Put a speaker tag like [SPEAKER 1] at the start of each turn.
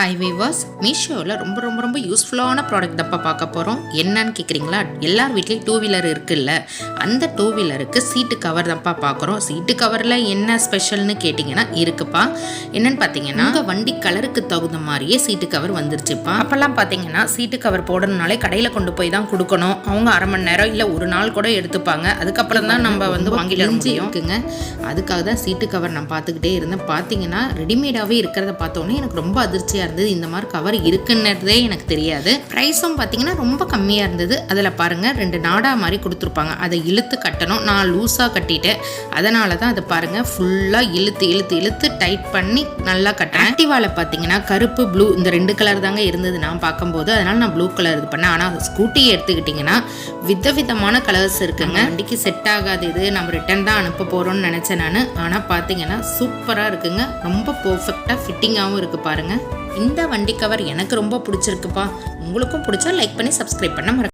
[SPEAKER 1] High viewers மீஷோவில் ரொம்ப ரொம்ப ரொம்ப யூஸ்ஃபுல்லான ப்ராடக்ட் தப்பா பார்க்க போகிறோம் என்னன்னு கேட்குறீங்களா எல்லார் வீட்லேயும் டூ வீலர் இருக்குல்ல. அந்த டூ வீலருக்கு சீட்டு கவர் தப்பா பார்க்குறோம். சீட்டு கவரில் என்ன ஸ்பெஷல்னு கேட்டிங்கன்னா இருக்குப்பா. என்னன்னு பார்த்தீங்கன்னா உங்கள் வண்டி கலருக்கு தகுந்த மாதிரியே சீட்டு கவர் வந்துருச்சுப்பா. அப்போல்லாம் பார்த்தீங்கன்னா சீட்டு கவர் போடணுனாலே கடையில் கொண்டு போய் தான் கொடுக்கணும். அவங்க அரை மணி நேரம் இல்லை ஒரு நாள் கூட எடுத்துப்பாங்க. அதுக்கப்புறம் தான் நம்ம வந்து வாங்கிட முடியும். இருக்குங்க. அதுக்காக தான் சீட்டு கவர் நான் பார்த்துக்கிட்டே இருந்தேன். பார்த்தீங்கன்னா ரெடிமேடாகவே இருக்கிறத பார்த்தோன்னே எனக்கு ரொம்ப அதிர்ச்சியாக இருந்தது. இந்த மாதிரி கவர் இருக்குன்னதே எனக்கு தெரியாது. ப்ரைஸும் பார்த்தீங்கன்னா ரொம்ப கம்மியாக இருந்தது. அதில் பாருங்கள் ரெண்டு நாடா மாதிரி கொடுத்துருப்பாங்க. அதை இழுத்து கட்டணும். நான் லூஸாக கட்டிட்டேன். அதனால தான் அதை பாருங்கள் ஃபுல்லாக இழுத்து இழுத்து இழுத்து டைட் பண்ணி நல்லா கட்டேன் ஆக்டிவாவில் பார்த்தீங்கன்னா கருப்பு ப்ளூ இந்த ரெண்டு கலர் தாங்க இருந்தது நான் பார்க்கும்போது. அதனால் நான் ப்ளூ கலர் இது பண்ணேன். ஆனால் ஸ்கூட்டி எடுத்துக்கிட்டிங்கன்னா விதவிதமான கலர்ஸ் இருக்குங்க. வண்டிக்கு செட் ஆகாது இது. நம்ம ரிட்டர்ன் தான் அனுப்ப போகிறோம்னு நினச்சேன் நான். ஆனால் பார்த்தீங்கன்னா சூப்பராக இருக்குங்க. ரொம்ப பர்ஃபெக்டாக ஃபிட்டிங்காகவும் இருக்குது பாருங்கள் இந்த வண்டி கவர் எனக்கு ரொம்ப பிடிச்சிருக்குப்பா. உங்களுக்கும் பிடிச்சா லைக் பண்ணி சப்ஸ்கிரைப் பண்ண மறக்க